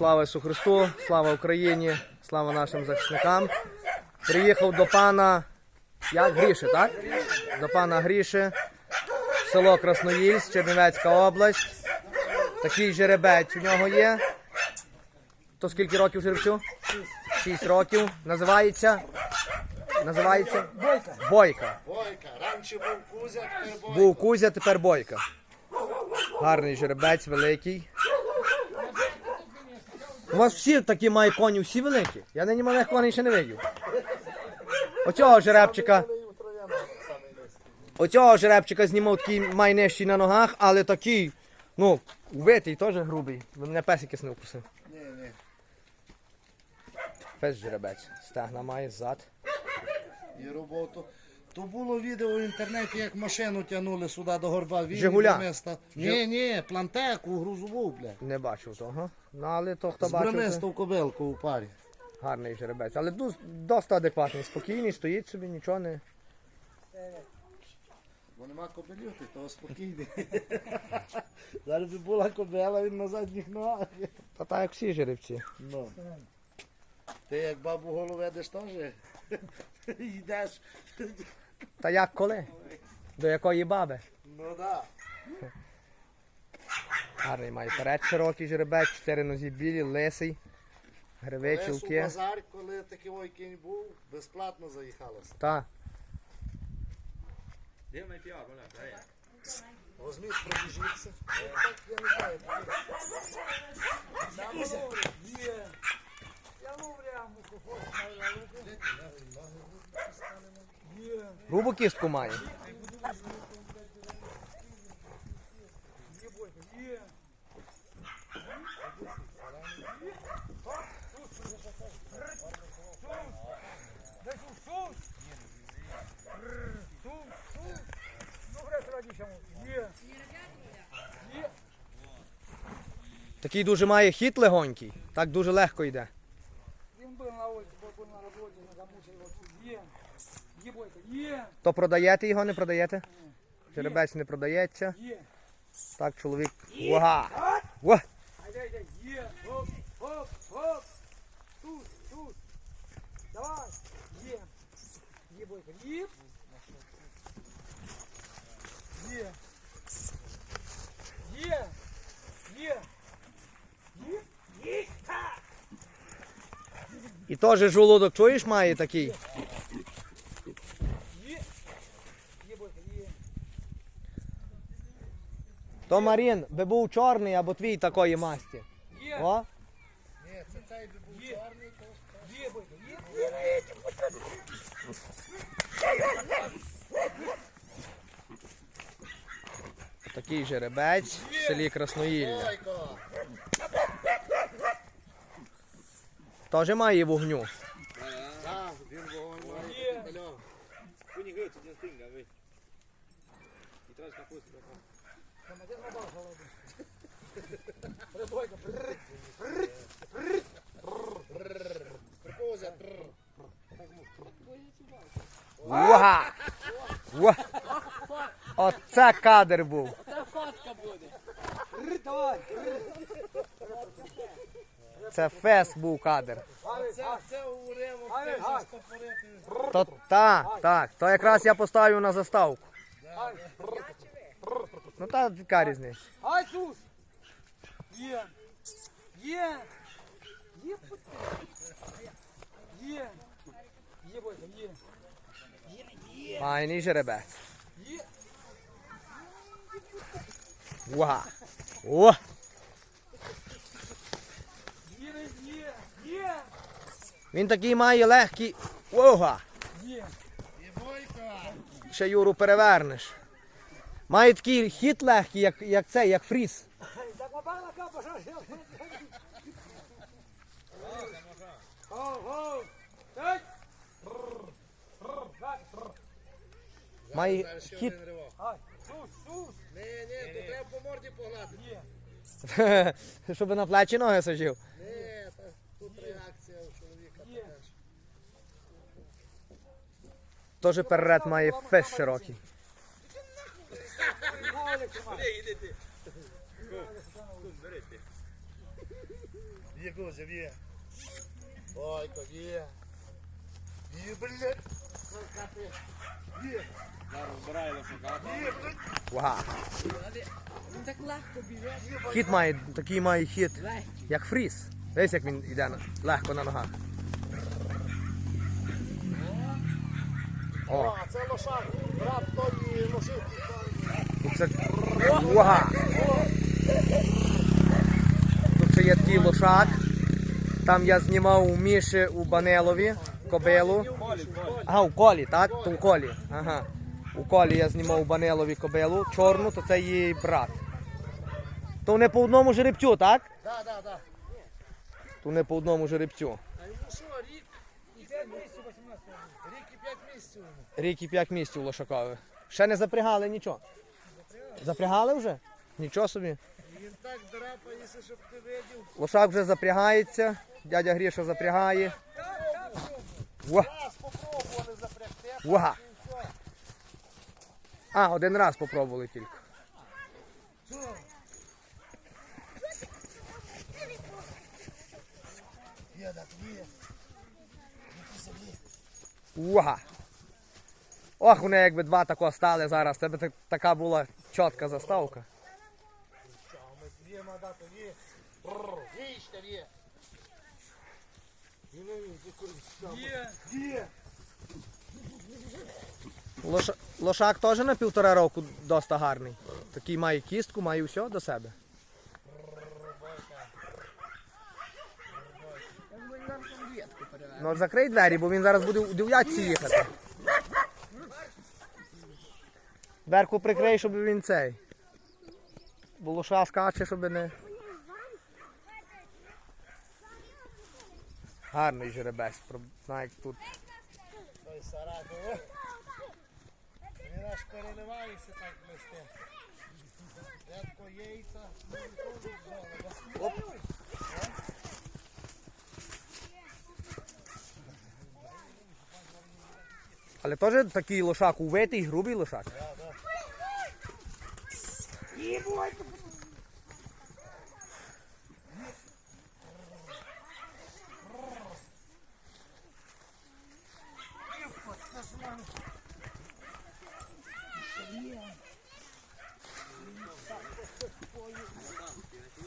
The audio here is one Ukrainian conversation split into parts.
Слава Ісу Христу, слава Україні, слава нашим захисникам. Приїхав до пана як Гріші, так? До пана Гріші, село Красноїльськ, Чернівецька область. Такий жеребець у нього є. То скільки років жеребцю? Шість років. Називається. Називається Бойка. Бойка. Бойка, раніше був Кузя, тепер Бойка. Був Кузя, тепер Бойка. Гарний жеребець, великий. У вас всі такі мають коні, всі великі. Я нині малих коней ще не видів. Оцього жеребчика. Оцього жеребчика знімав такий май нижчий на ногах, але такий, ну, увитий, теж грубий. Ви мене песик не вкусив. Пес жеребець. Стегна має зад. І роботу. То було відео в інтернеті, як машину тягнули сюди до горба. Він Жигуля? міста. Ні, ні, плантеку, грузову, бля. Не бачив того. Ну, але то, хто З бачив. то- в кобилку у парі. Гарний жеребець, але дос- досить адекватний, спокійний, стоїть собі, нічого не. Бо нема кобилів, ти того спокійний. Зараз би була кобила, він на задніх ногах. Та так як всі жеребці. Ну. Ти як бабу голову ведеш теж? Йдеш. Та як коли? До якої баби? Ну да. Гарний має перед широкий жеребець, чотири нозі білі, лисий, гриви, Лесу чулки. базар, коли такий ой кінь був, безплатно заїхалося. Та. Возьміть, пробіжіться. Так, я не знаю. Грубу кістку має. Такий дуже має хід легонький, так дуже легко йде. Він був на вулиці, був на роботі, не замусив його. Є. Є То продаєте його, не продаєте? Жеребець не продається. Так, чоловік. Айде, айде. Є. Оп, оп, оп. Тут, тут. Давай. Є. Є бойка. Є. Є. Є. Є. Є. Є. І теж жолудок, чуєш, має такий. Є. Є бойка. Є. То Марін, би був чорний або твій такої масті. Є. О, Ні, це цей би був Є. чорний, то Є бойка. Є. такий жеребець в селі Красноїлля. Теж має вогню. Так, він вогонь має. Є. Алло. Бойка. Прикозя. Уга! Оце кадр був. Давай. Це фест був кадр. Це, це це стопорити. То так, так. То якраз я поставив на заставку. Ну та яка різниця. Ай, Сус! Є! Є! Є! Є! Є, бойка, є! Файний жеребець. Є! Уга! О! Є, є! Є! Він такий має легкий. Ога! Є! І бойко. Ще Юру перевернеш. Має такий хід легкий, як, як цей, як фріз. Має хід. Ні, ні, то треба по морді погладити. Щоб на плечі ноги сажив. Та тут перед має фест широкий. Галик, тримай. Є, Кузя, є. Ой, ко, є. Є, блядь. Блядь. Вага. Він так легко біже. Хід має, такий має хід, як фріз. Дивись, як він йде легко на ногах. О, це лошак. Брат тої лошиці. Тут Тут ще є такий лошак. Там я знімав у Міші у Банелові кобилу. Ага, у колі, так? То у колі. Ага. У колі я знімав у Банелові кобилу. Чорну, то це її брат. То не по одному жеребцю, так? Да, да, да. То не по одному жеребцю. А рік? І 5 місяців 18 Рік і п'ять місяців. йому. Рік і 5 місяців лошакові. Ще не запрягали нічого. Запрягали вже? Нічого собі. Він так драпається, щоб ти видів. Лошак вже запрягається. Дядя Гріша запрягає. Раз попробували запрягти. А, один раз попробували тільки. Уга. Ох, вони якби два тако стали зараз. Це так- така була чітка заставка. Лоша... Лошак теж на півтора року доста гарний. Такий має кістку, має все до себе. Ну закрий двері, бо він зараз буде у дев'ятці їхати. Дверку прикрий, щоб він цей. Бо лоша скаче, щоб не. Гарний жеребець, як тут. Той Саратов. Він аж переливається так блисте. Рядко яйця. голуба. Але теж такий лошак увитий, грубий лошак.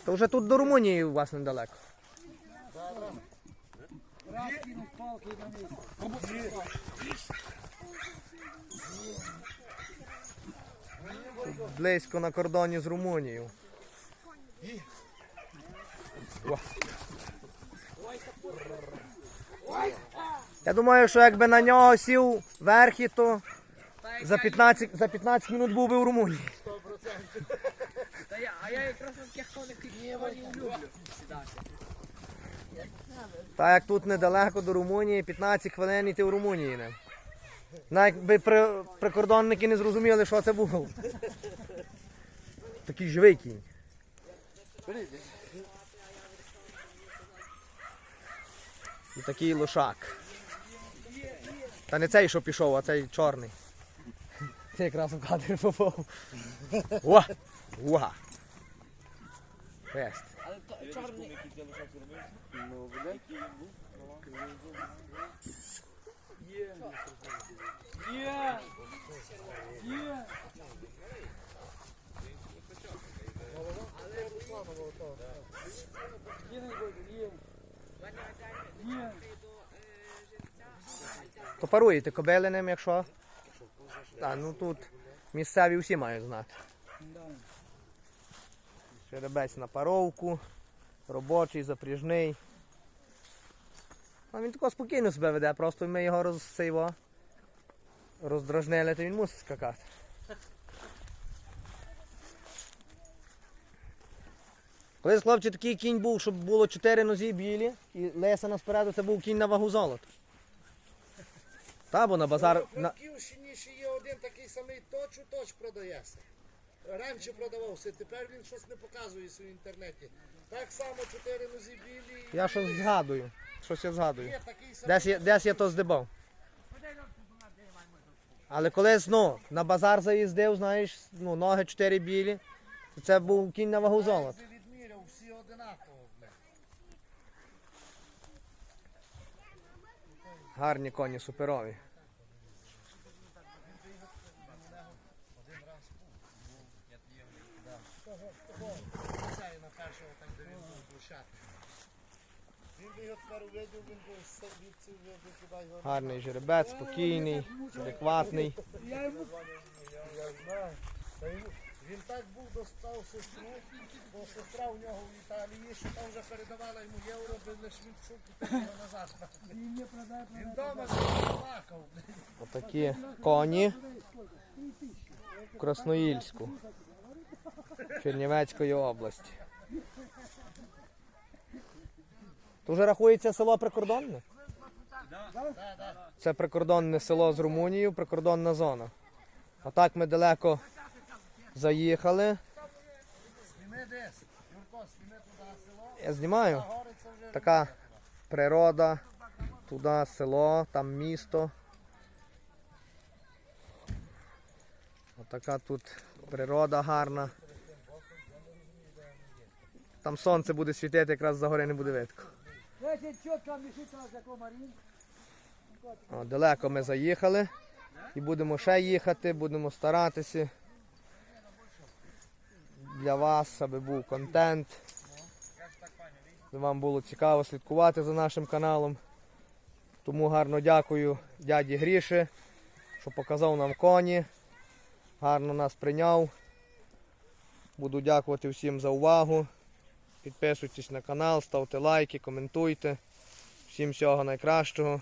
То вже тут до Румунії у вас недалеко. Раз кинув палки на місці. Близько на кордоні з Румунією. Я думаю, що якби на нього сів верхи, то за 15, за 15 минут був би в Румунії. А я якраз на таких коней люблю. Та як тут недалеко до Румунії, 15 хвилин і ти в Румунії не. Навіть би при, прикордонники не зрозуміли, що це було. Такий живий кінь. І такий лошак. Та не цей, що пішов, а цей чорний. Це якраз у кадр попав. Уа! Уа! Фест. Але чорний. Є. Є. Не бойся, є. Є. Якщо. Так, ну тут місцеві всі мають знати. Да. Жеребець на паровку, робочий, запряжний. А він тако спокійно себе веде, просто ми його розсейво. Роздражнили, то він мусить скакати. Колись хлопці такий кінь був, щоб було чотири нозі білі і леса наспереду, це був кінь на вагу золота. Та, бо на базар. На На... Ще є один такий самий точ у точ продається раніше продавався, тепер він щось не показує в інтернеті. Так само чотири нозі білі. Я щось згадую. Щось я згадую. Десь я, десь я то здибав. Але колись ну, на базар заїздив, знаєш, ну, ноги чотири білі, то це був кінь на вагу золота. Гарні коні суперові. Гарний жеребець, спокійний, адекватний. Я йому. Він так був достав сестру, бо сестра у нього в Італії, що там вже передавала йому євро, би лиш він пішов купити назад. він вдома плакав. Отакі коні в Красноїльську, Чернівецької області. То вже рахується село прикордонне? Це прикордонне село з Румунією, прикордонна зона. А так ми далеко заїхали. Я знімаю. Така природа, туди село, там місто. Отака тут природа гарна. Там сонце буде світити, якраз за гори не буде видко. Значить, чітко мішить нас як комарін. О, далеко ми заїхали і будемо ще їхати, будемо старатися для вас, аби був контент. Вам було цікаво слідкувати за нашим каналом. Тому гарно дякую дяді Гріші, що показав нам коні. Гарно нас прийняв. Буду дякувати всім за увагу. Підписуйтесь на канал, ставте лайки, коментуйте. Всім всього найкращого.